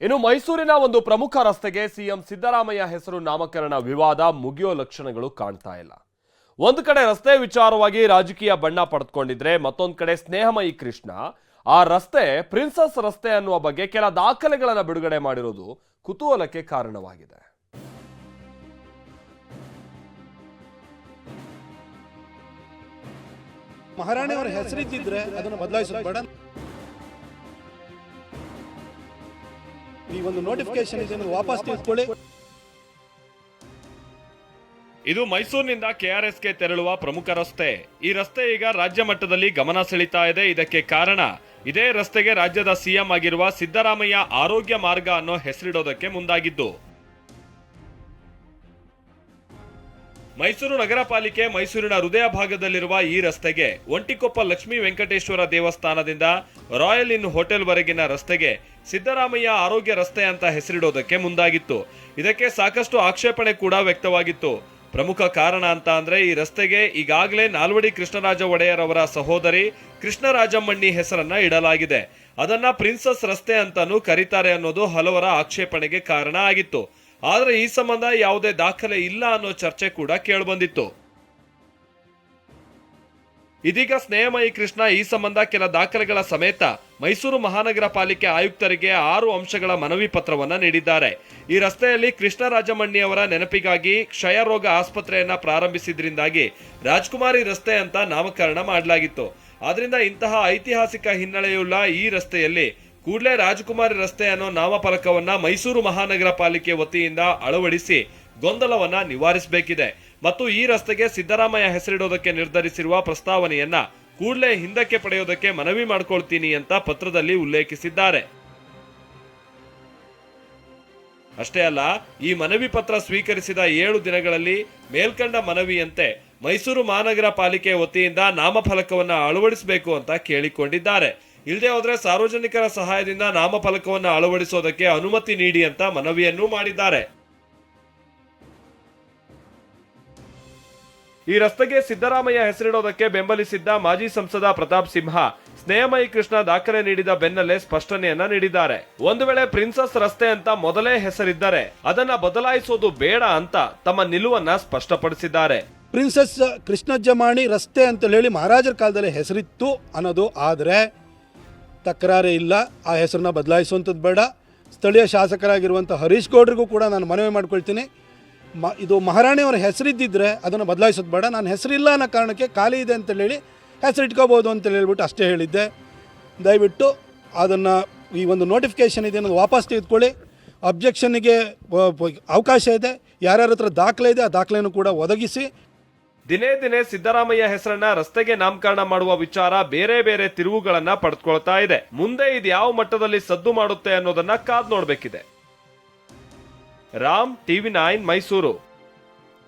ಇನ್ನು ಮೈಸೂರಿನ ಒಂದು ಪ್ರಮುಖ ರಸ್ತೆಗೆ ಸಿಎಂ ಸಿದ್ದರಾಮಯ್ಯ ಹೆಸರು ನಾಮಕರಣ ವಿವಾದ ಮುಗಿಯೋ ಲಕ್ಷಣಗಳು ಕಾಣ್ತಾ ಇಲ್ಲ. ಒಂದು ಕಡೆ ರಸ್ತೆ ವಿಚಾರವಾಗಿ ರಾಜಕೀಯ ಬಣ್ಣ ಪಡೆದುಕೊಂಡಿದ್ರೆ ಮತ್ತೊಂದು ಕಡೆ ಸ್ನೇಹಮಯಿ ಕೃಷ್ಣ. ಆ ರಸ್ತೆ ಪ್ರಿನ್ಸಸ್ ರಸ್ತೆ ಅನ್ನುವ ಬಗ್ಗೆ ಕೆಲ ದಾಖಲೆಗಳನ್ನು ಬಿಡುಗಡೆ ಮಾಡಿರೋದು ಕುತೂಹಲಕ್ಕೆ ಕಾರಣವಾಗಿದೆ. ಮಹಾರಾಣಿ ಅವರ ಹೆಸರಿದ್ದಿದ್ರೆ ಅದನ್ನು ಬದಲಾಯಿಸೋದು ಬೇಡ. ಈ ಒಂದು ನೋಟಿಫಿಕೇಶನ್ ಇದೆ ವಾಪಸ್ ತೆಗೆದುಕೊಳ್ಳಿ ಇದು ಮೈಸೂರಿನಿಂದ ಕೆಆರ್ಎಸ್ಗೆ ತೆರಳುವ ಪ್ರಮುಖ ರಸ್ತೆ. ಈ ರಸ್ತೆ ಈಗ ರಾಜ್ಯ ಮಟ್ಟದಲ್ಲಿ ಗಮನ ಸೆಳೀತಾ ಇದೆ. ಇದಕ್ಕೆ ಕಾರಣ, ಇದೇ ರಸ್ತೆಗೆ ರಾಜ್ಯದ ಸಿಎಂ ಆಗಿರುವ ಸಿದ್ದರಾಮಯ್ಯ ಆರೋಗ್ಯ ಮಾರ್ಗ ಅನ್ನೋ ಹೆಸರಿಡೋದಕ್ಕೆ ಮುಂದಾಗಿದ್ದು. ಮೈಸೂರು ನಗರ ಪಾಲಿಕೆ ಮೈಸೂರಿನ ಹೃದಯ ಭಾಗದಲ್ಲಿರುವ ಈ ರಸ್ತೆಗೆ ಒಂಟಿಕೊಪ್ಪ ಲಕ್ಷ್ಮೀ ವೆಂಕಟೇಶ್ವರ ದೇವಸ್ಥಾನದಿಂದ ರಾಯಲ್ ಇನ್ ಹೋಟೆಲ್ ವರೆಗಿನ ರಸ್ತೆಗೆ ಸಿದ್ದರಾಮಯ್ಯ ಆರೋಗ್ಯ ರಸ್ತೆ ಅಂತ ಹೆಸರಿಡೋದಕ್ಕೆ ಮುಂದಾಗಿತ್ತು. ಇದಕ್ಕೆ ಸಾಕಷ್ಟು ಆಕ್ಷೇಪಣೆ ಕೂಡ ವ್ಯಕ್ತವಾಗಿತ್ತು. ಪ್ರಮುಖ ಕಾರಣ ಅಂತ ಅಂದ್ರೆ ಈ ರಸ್ತೆಗೆ ಈಗಾಗಲೇ ನಾಲ್ವಡಿ ಕೃಷ್ಣರಾಜ ಒಡೆಯರ್ ಅವರ ಸಹೋದರಿ ಕೃಷ್ಣರಾಜಮ್ಮಣ್ಣಿ ಹೆಸರನ್ನ ಇಡಲಾಗಿದೆ. ಅದನ್ನ ಪ್ರಿನ್ಸಸ್ ರಸ್ತೆ ಅಂತಾನೂ ಕರೀತಾರೆ ಅನ್ನೋದು ಹಲವರ ಆಕ್ಷೇಪಣೆಗೆ ಕಾರಣ ಆಗಿತ್ತು. ಆದ್ರೆ ಈ ಸಂಬಂಧ ಯಾವುದೇ ದಾಖಲೆ ಇಲ್ಲ ಅನ್ನೋ ಚರ್ಚೆ ಕೂಡ ಕೇಳಿಬಂದಿತ್ತು. ಇದೀಗ ಸ್ನೇಹಮಯಿ ಕೃಷ್ಣ ಈ ಸಂಬಂಧ ಕೆಲ ದಾಖಲೆಗಳ ಸಮೇತ ಮೈಸೂರು ಮಹಾನಗರ ಪಾಲಿಕೆ ಆಯುಕ್ತರಿಗೆ ಆರು ಅಂಶಗಳ ಮನವಿ ಪತ್ರವನ್ನು ನೀಡಿದ್ದಾರೆ. ಈ ರಸ್ತೆಯಲ್ಲಿ ಕೃಷ್ಣರಾಜಮಣ್ಣಿ ಅವರ ನೆನಪಿಗಾಗಿ ಕ್ಷಯರೋಗ ಆಸ್ಪತ್ರೆಯನ್ನ ಪ್ರಾರಂಭಿಸಿದ್ರಿಂದಾಗಿ ರಾಜ್ಕುಮಾರಿ ರಸ್ತೆ ಅಂತ ನಾಮಕರಣ ಮಾಡಲಾಗಿತ್ತು. ಆದ್ರಿಂದ ಇಂತಹ ಐತಿಹಾಸಿಕ ಹಿನ್ನೆಲೆಯುಳ್ಳ ಈ ರಸ್ತೆಯಲ್ಲಿ ಕೂಡಲೇ ರಾಜಕುಮಾರಿ ರಸ್ತೆ ಅನ್ನೋ ನಾಮಫಲಕವನ್ನ ಮೈಸೂರು ಮಹಾನಗರ ಪಾಲಿಕೆ ವತಿಯಿಂದ ಅಳವಡಿಸಿ ಗೊಂದಲವನ್ನ ನಿವಾರಿಸಬೇಕಿದೆ. ಮತ್ತು ಈ ರಸ್ತೆಗೆ ಸಿದ್ದರಾಮಯ್ಯ ಹೆಸರಿಡೋದಕ್ಕೆ ನಿರ್ಧರಿಸಿರುವ ಪ್ರಸ್ತಾವನೆಯನ್ನ ಕೂಡಲೇ ಹಿಂದಕ್ಕೆ ಪಡೆಯೋದಕ್ಕೆ ಮನವಿ ಮಾಡ್ಕೊಳ್ತೀನಿ ಅಂತ ಪತ್ರದಲ್ಲಿ ಉಲ್ಲೇಖಿಸಿದ್ದಾರೆ. ಅಷ್ಟೇ ಅಲ್ಲ, ಈ ಮನವಿ ಪತ್ರ ಸ್ವೀಕರಿಸಿದ ಏಳು ದಿನಗಳಲ್ಲಿ ಮೇಲ್ಕಂಡ ಮನವಿಯಂತೆ ಮೈಸೂರು ಮಹಾನಗರ ಪಾಲಿಕೆ ವತಿಯಿಂದ ನಾಮಫಲಕವನ್ನು ಅಳವಡಿಸಬೇಕು ಅಂತ ಕೇಳಿಕೊಂಡಿದ್ದಾರೆ. ಇಲ್ಲದೆ ಹೋದರೆ ಸಾರ್ವಜನಿಕರ ಸಹಾಯದಿಂದ ನಾಮಫಲಕವನ್ನು ಅಳವಡಿಸೋದಕ್ಕೆ ಅನುಮತಿ ನೀಡಿ ಅಂತ ಮನವಿಯನ್ನೂ ಮಾಡಿದ್ದಾರೆ. ಈ ರಸ್ತೆಗೆ ಸಿದ್ದರಾಮಯ್ಯ ಹೆಸರಿಡೋದಕ್ಕೆ ಬೆಂಬಲಿಸಿದ್ದ ಮಾಜಿ ಸಂಸದ ಪ್ರತಾಪ್ ಸಿಂಹ, ಸ್ನೇಹಮಯಿ ಕೃಷ್ಣ ದಾಖಲೆ ನೀಡಿದ ಬೆನ್ನಲ್ಲೇ ಸ್ಪಷ್ಟನೆಯನ್ನ ನೀಡಿದ್ದಾರೆ. ಒಂದು ವೇಳೆ ಪ್ರಿನ್ಸಸ್ ರಸ್ತೆ ಅಂತ ಮೊದಲೇ ಹೆಸರಿದ್ದರೆ ಅದನ್ನ ಬದಲಾಯಿಸೋದು ಬೇಡ ಅಂತ ತಮ್ಮ ನಿಲುವನ್ನ ಸ್ಪಷ್ಟಪಡಿಸಿದ್ದಾರೆ. ಪ್ರಿನ್ಸಸ್ ಕೃಷ್ಣಜ್ಜಮಾಣಿ ರಸ್ತೆ ಅಂತ ಹೇಳಿ ಮಹಾರಾಜರ ಕಾಲದಲ್ಲಿ ಹೆಸರಿತ್ತು ಅನ್ನೋದು, ಆದರೆ ತಕರಾರೇ ಇಲ್ಲ. ಆ ಹೆಸರನ್ನ ಬದಲಾಯಿಸುವಂಥದ್ದು ಬೇಡ. ಸ್ಥಳೀಯ ಶಾಸಕರಾಗಿರುವಂಥ ಹರೀಶ್ ಗೌಡ್ರಿಗೂ ಕೂಡ ನಾನು ಮನವಿ ಮಾಡ್ಕೊಳ್ತೀನಿ. ಮ, ಇದು ಮಹಾರಾಣಿಯವರ ಹೆಸರಿದ್ದಿದ್ರೆ ಅದನ್ನು ಬದಲಾಯಿಸೋದು ಬೇಡ. ನಾನು ಹೆಸರಿಲ್ಲ ಅನ್ನೋ ಕಾರಣಕ್ಕೆ ಖಾಲಿ ಇದೆ ಅಂತ ಹೇಳಿ ಹೆಸರು ಇಟ್ಕೋಬೋದು ಅಂತ ಹೇಳ್ಬಿಟ್ಟು ಅಷ್ಟೇ ಹೇಳಿದ್ದೆ. ದಯವಿಟ್ಟು ಅದನ್ನು ಈ ಒಂದು ನೋಟಿಫಿಕೇಷನ್ ಇದೆ ಅನ್ನೋದು ವಾಪಸ್ ತೆಗೆದುಕೊಳ್ಳಿ. ಅಬ್ಜೆಕ್ಷನ್ನಿಗೆ ಅವಕಾಶ ಇದೆ. ಯಾರ್ಯಾರ ಹತ್ರ ದಾಖಲೆ ಇದೆ, ಆ ದಾಖಲೆಯನ್ನು ಕೂಡ ಒದಗಿಸಿ. ದಿನೇ ದಿನೇ ಸಿದ್ದರಾಮಯ್ಯ ಹೆಸರನ್ನ ರಸ್ತೆಗೆ ನಾಮಕರಣ ಮಾಡುವ ವಿಚಾರ ಬೇರೆ ಬೇರೆ ತಿರುವುಗಳನ್ನ ಪಡೆದುಕೊಳ್ತಾ ಇದೆ. ಮುಂದೆ ಇದು ಯಾವ ಮಟ್ಟದಲ್ಲಿ ಸದ್ದು ಮಾಡುತ್ತೆ ಅನ್ನೋದನ್ನ ಕಾದ್ ನೋಡಬೇಕಿದೆ. Ram, TV nine, Mysuru.